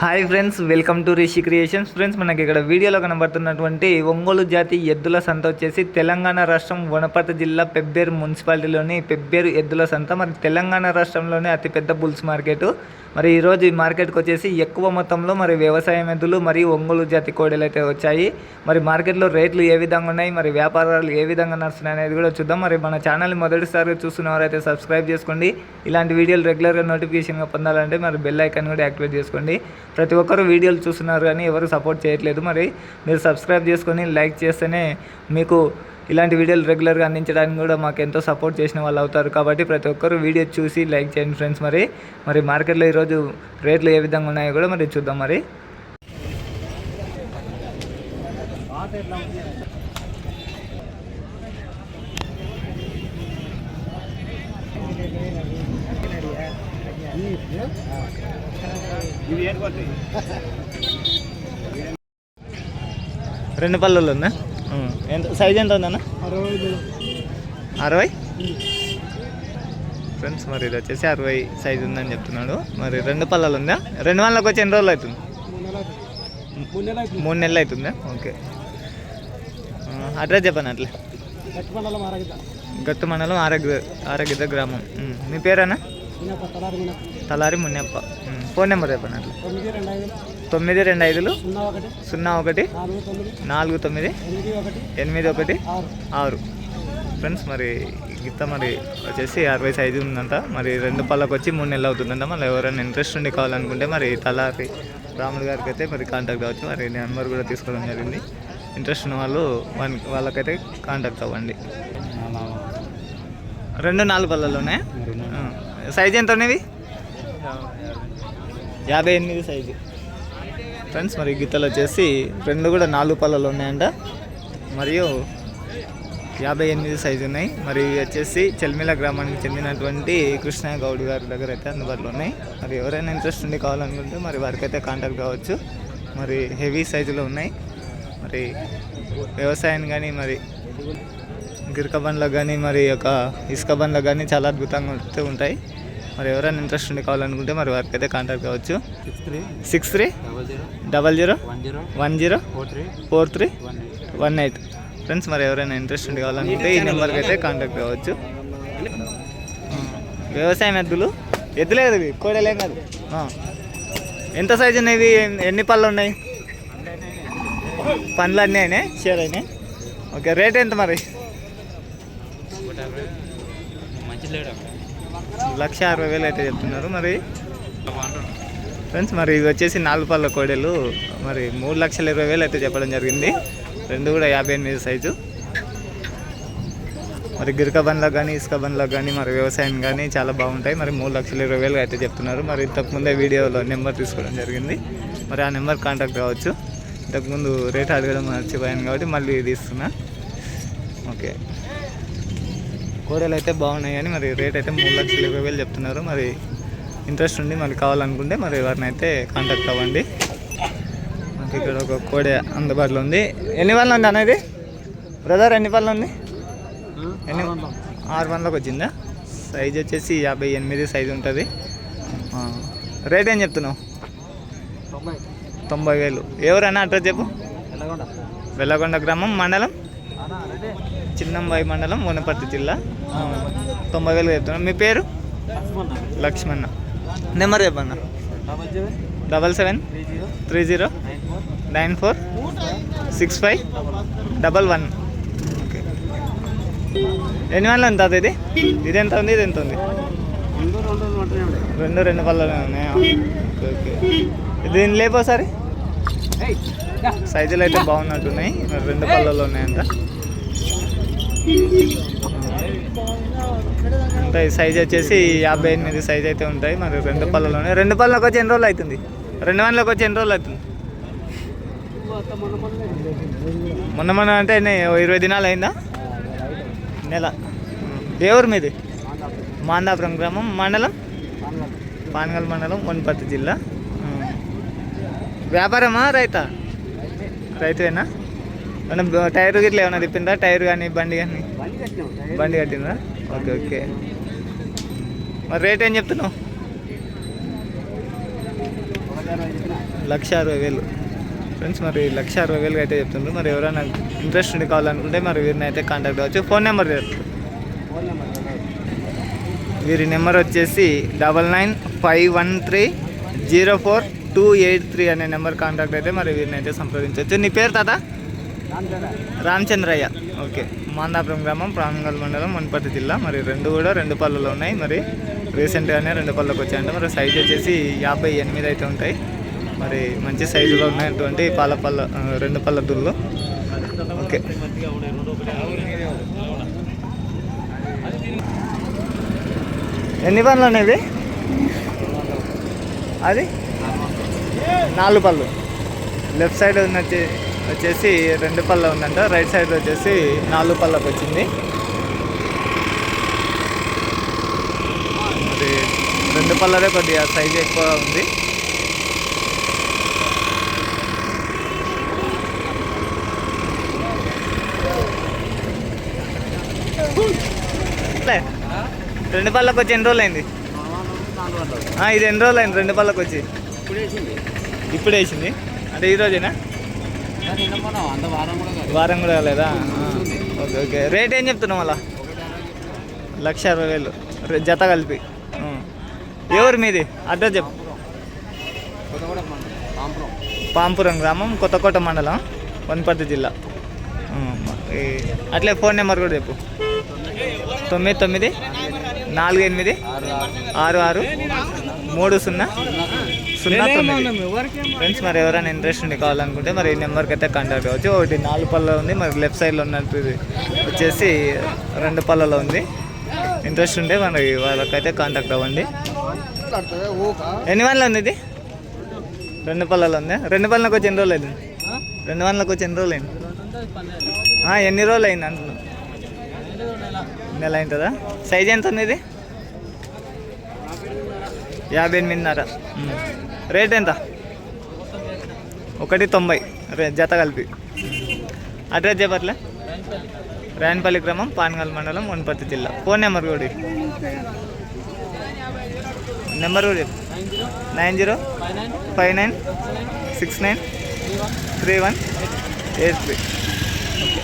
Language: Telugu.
Hi friends welcome to Rishi creations. Friends మనకి ఇక్కడ వీడియోలో కనబడుతున్నటువంటి ఒంగోలు జాతి ఎద్దుల సంత వచ్చేసి తెలంగాణ రాష్ట్రం వనపర్తి జిల్లా పెబ్బేరు మున్సిపాలిటీలోని పెబ్బేరు ఎద్దుల సంత. మరి తెలంగాణ రాష్ట్రంలోనే అతిపెద్ద బుల్స్ మార్కెట్. మరి ఈరోజు ఈ మార్కెట్కి వచ్చేసి ఎక్కువ మొత్తంలో మరి వ్యవసాయం ఎద్దులు మరియు ఒంగోలు జాతి కోడలు అయితే వచ్చాయి. మరి మార్కెట్లో రేట్లు ఏ విధంగా ఉన్నాయి మరి వ్యాపారాలు ఏ విధంగా నడుస్తున్నాయి అనేది కూడా చూద్దాం. మరి మన ఛానల్ మొదటిసారి చూస్తున్నవారైతే సబ్స్క్రైబ్ చేసుకోండి. ఇలాంటి వీడియోలు రెగ్యులర్గా నోటిఫికేషన్గా పొందాలంటే మరి బెల్ ఐకాన్ కూడా యాక్టివేట్ చేసుకోండి. ప్రతి ఒక్కరు వీడియోలు చూస్తున్నారు కానీ ఎవరు సపోర్ట్ చేయట్లేదు. మరి మీరు సబ్స్క్రైబ్ చేసుకొని లైక్ చేస్తేనే మీకు ఇలాంటి వీడియోలు రెగ్యులర్గా అందించడానికి కూడా మాకు ఎంతో సపోర్ట్ చేసిన వాళ్ళు అవుతారు. కాబట్టి ప్రతి ఒక్కరు వీడియో చూసి లైక్ చేయండి ఫ్రెండ్స్ మరి. మరి మార్కెట్లో ఈరోజు రేట్లు ఏ విధంగా ఉన్నాయో కూడా మరి చూద్దాం మరి. రెండు పళ్ళల్లో ఉన్నా ఎంత సైజ్ ఎంత ఉందన్న? అరవై. ఫ్రెండ్స్ మరి ఇది వచ్చేసి అరవై సైజ్ ఉందని చెప్తున్నాడు. మరి రెండు పళ్ళలు ఉందా? రెండు వాళ్ళకి వచ్చి ఎన్ని రోజులు అవుతుంది? మూడు నెలలు అవుతుందా. ఓకే. అడ్రస్ చెప్పండి అట్లా? గట్టు మండలం ఆరోగ్య ఆరోగ్య గ్రామం. మీ పేరేనా తలారి మున్నప్ప. ఫోన్ నెంబర్ చెప్పండి అట్లా. తొమ్మిది రెండు ఐదు. ఐదులు. సున్నా ఒకటి. నాలుగు తొమ్మిది. ఎనిమిది ఒకటి. ఆరు. ఫ్రెండ్స్ మరి గిత్త మరి వచ్చేసి అరవై సైజు ఉందంట. మరి రెండు పళ్ళకి వచ్చి మూడు నెలలు అవుతుందంట. మళ్ళీ ఎవరైనా ఇంట్రెస్ట్ ఉండి కావాలనుకుంటే మరి తలారి రాముడు గారికి అయితే మరి కాంటాక్ట్ అవ్వచ్చు మరి నెంబర్ కూడా తీసుకోవడం జరిగింది. ఇంట్రెస్ట్ ఉన్న వాళ్ళు వాళ్ళకైతే కాంటాక్ట్ అవ్వండి. రెండు నాలుగు పళ్ళలోనే సైజ్ ఎంత ఉన్నవి యాభై ఎనిమిది సైజు. ఫ్రెండ్స్ మరి గిత్తలు వచ్చేసి రెండు కూడా నాలుగు పళ్ళలు ఉన్నాయంట. మరియు యాభై ఎనిమిది సైజు ఉన్నాయి. మరి ఇవి వచ్చేసి చెల్మిల గ్రామానికి చెందినటువంటి కృష్ణ గౌడ్ గారి దగ్గర అయితే అందుబాటులో ఉన్నాయి. మరి ఎవరైనా ఇంట్రెస్ట్ ఉండి కావాలనుకుంటే మరి వారికి అయితే కాంటాక్ట్ కావచ్చు. మరి హెవీ సైజులో ఉన్నాయి. మరి వ్యవసాయం కానీ మరి గిరక బండ్లకు కానీ మరి యొక్క ఇసుక బండ్లకు కానీ చాలా అద్భుతంగా ఉంటూ ఉంటాయి. మరి ఎవరైనా ఇంట్రెస్ట్ ఉండి కావాలనుకుంటే మరి వారికి అయితే కాంటాక్ట్ కావచ్చు. Six three six three double zero double zero one zero four three four three one eight friends మరి ఎవరైనా ఇంట్రెస్ట్ ఉండి కావాలనుకుంటే ఈ నెంబర్కి అయితే కాంటాక్ట్ కావచ్చు. వ్యవసాయం ఎద్దులు? ఎద్దులేదు ఇవి కోడలేం కాదు. ఆ. ఎంత సైజు ఉన్నాయి ఇవి? ఎన్ని- పళ్ళు ఉన్నాయి? పండ్లు అన్నీ అయినాయి షేర్ అయినాయి. ఓకే రేట్ ఎంత మరి? లక్ష అరవై వేలు అయితే చెప్తున్నారు మరి. ఫ్రెండ్స్ మరి ఇవి వచ్చేసి నాలుగు పళ్ళ కోడలు. మరి మూడు లక్షల ఇరవై వేలు అయితే చెప్పడం జరిగింది. రెండు కూడా యాభై ఎనిమిది సైజు. మరి గిరక బండ్లకు కానీ ఇసుక బండ్లకు కానీ మరి వ్యవసాయం కానీ చాలా బాగుంటాయి. మరి మూడు లక్షల ఇరవై వేలు అయితే చెప్తున్నారు. మరి ఇంతకుముందే వీడియోలో నెంబర్ తీసుకోవడం జరిగింది. మరి ఆ నెంబర్ కాంటాక్ట్ కావచ్చు. ఇంతకుముందు రేట్ అడగడం మర్చిపోయాను కాబట్టి మళ్ళీ ఇది ఇస్తున్నా ఓకే. కూరలు అయితే బాగున్నాయి కానీ మరి రేట్ అయితే మూడు లక్షల ఇరవై వేలు చెప్తున్నారు. మరి ఇంట్రెస్ట్ ఉండి మరి కావాలనుకుంటే మరి వారిని అయితే కాంటాక్ట్ అవ్వండి. నాకు ఇక్కడ ఒక కోడే అందుబాటులో ఉంది. ఎన్ని పళ్ళు ఉంది అనేది బ్రదర్ ఎన్ని పళ్ళు ఉంది? ఎన్ని ఆరు వందలకు వచ్చిందా? సైజ్ వచ్చేసి యాభై ఎనిమిది సైజు ఉంటుంది. రేట్ ఏం చెప్తున్నావు? తొంభై. వేలు. ఎవరైనా అడ్రస్ చెప్పు. వెల్లగొండ గ్రామం మండలం? చిన్నంబాయి మండలం వనపర్తి జిల్లా. తొంభై వేలు చెప్తున్నాను మీ పేరు? Lakshmana. Number చెప్పన్న? Double seven. Three zero. Nine four. Six five. Double one. Okay. ఎన్ని వందలు ఎంత ఇది? ఇది ఎంత ఉంది? ఇది ఎంత ఉంది? రెండు రెండు పళ్ళనే ఉన్నాయా ఓకే ఓకే. దీన్ని లేపో సరే? సైజులు అయితే బాగున్నట్టున్నాయి. రెండు పళ్ళలో ఉన్నాయంట. ఉంటాయి సైజ్ వచ్చేసి యాభై ఎనిమిది సైజ్ అయితే ఉంటాయి. మరి రెండు పళ్ళలోనే రెండు పళ్ళకి వచ్చి ఎన్ని రోజులు అవుతుంది? రెండు వందలకు వచ్చి ఎన్ని రోజులు అవుతుంది? మొన్న మొన్న అంటే ఇరవై దినాలు అయిందా? నెల. ఏ మీది? మాందాపురం గ్రామం. మండలం? పానగల్ మండలం వనపర్తి జిల్లా. వ్యాపారమా రైతా? రైతువేనా? మనం టైర్ గిట్ల ఏమైనా తిప్పిందా టైర్ కానీ బండి కానీ బండి కట్టిందా ఓకే ఓకే. మరి రేట్ ఏం చెప్తున్నావు? లక్ష అరవై వేలు. ఫ్రెండ్స్ మరి లక్ష అరవై వేలు అయితే చెప్తుండ్రు. మరి ఎవరైనా ఇంట్రెస్ట్ ఉండి కావాలనుకుంటే మరి వీరిని అయితే కాంటాక్ట్ అవ్వచ్చు. ఫోన్ నెంబర్ ఫోన్ నెంబర్ వీరి నెంబర్ వచ్చేసి double nine five one three zero four two eight three అనే నెంబర్ కాంటాక్ట్ అయితే మరి వీరిని అయితే సంప్రదించవచ్చు. నీ పేరు తాత? రామచంద్రయ్య. ఓకే. మాందాపురం గ్రామం ప్రాంగల్ మండలం వనపర్తి జిల్లా. మరి రెండు కూడా రెండు పళ్ళలో ఉన్నాయి. మరి రీసెంట్గానే రెండు పళ్ళకి వచ్చాయంటే. మరి సైజ్ వచ్చేసి యాభై ఎనిమిది అయితే ఉంటాయి. మరి మంచి సైజులో ఉన్నటువంటి పాల పళ్ళ రెండు పళ్ళ దుళ్ళు. ఓకే. ఎన్ని పళ్ళు ఉన్నాయి అది? నాలుగు పళ్ళు. లెఫ్ట్ సైడ్ ఉన్న వచ్చేసి రెండు పళ్ళ ఉందంట. రైట్ సైడ్ వచ్చేసి నాలుగు పళ్ళకి వచ్చింది. మరి రెండు పళ్ళదే కొద్దిగా సైజ్ ఎక్కువ ఉంది. రెండు పళ్ళకి వచ్చి ఎన్ని రోజులు అయింది? ఇది ఎన్ని రోజులు అయింది? రెండు పళ్ళకి వచ్చి. ఇప్పుడు వేసింది ఇప్పుడు వేసింది అంటే ఈ రోజేనా కానీ నిన్న మొన్న అంత వారం కూడా కాదు కాలేదా ఓకే ఓకే. రేట్ ఏం చెప్తున్నావు అలా లక్ష అరవై వేలు. జత కలిపి. ఎవరు మీది? అడ్రస్ చెప్పు. పాంపురం గ్రామం కొత్తకోట మండలం వనపర్తి జిల్లా. అట్లే ఫోన్ నెంబర్ కూడా చెప్పు. తొమ్మిది తొమ్మిది నాలుగు ఎనిమిది ఆరు ఆరు. మూడు సున్నా? సున్నా ఫ్రెండ్స్ మరి ఎవరైనా ఇంట్రెస్ట్ ఉండి కావాలనుకుంటే మరి ఈ నెంబర్కి అయితే కాంటాక్ట్ అవ్వచ్చు. ఒకటి నాలుగు పళ్ళలో ఉంది మరి లెఫ్ట్ సైడ్లో ఉన్నట్టు వచ్చేసి రెండు పళ్ళలో ఉంది. ఇంట్రెస్ట్ ఉంటే మరి వాళ్ళకైతే కాంటాక్ట్ అవ్వండి. ఎన్ని వందలు ఉంది ఇది? రెండు పళ్ళలో ఉంది? రెండు పళ్ళకి వచ్చి ఎన్ని రోజులు అయింది రెండు వందలకు వచ్చి ఎన్ని రోజులు అయింది ఎన్ని రోజులు అయింది అంటున్నా. నెల అయింటుందా సైజ్ ఎంత ఉంది ఇది? యాభై ఎనిమిదిన్నర. రేట్ ఎంత? ఒకటి తొంభై. రే జత కలిపి. అడ్రస్ చెప్పట్లే? రాయనపల్లి గ్రామం పాన్గల్ మండలం వనపర్తి జిల్లా. ఫోన్ నెంబర్ కూడా నెంబర్ కూడా చెప్పు nine zero five nine six nine three one eight three. Okay.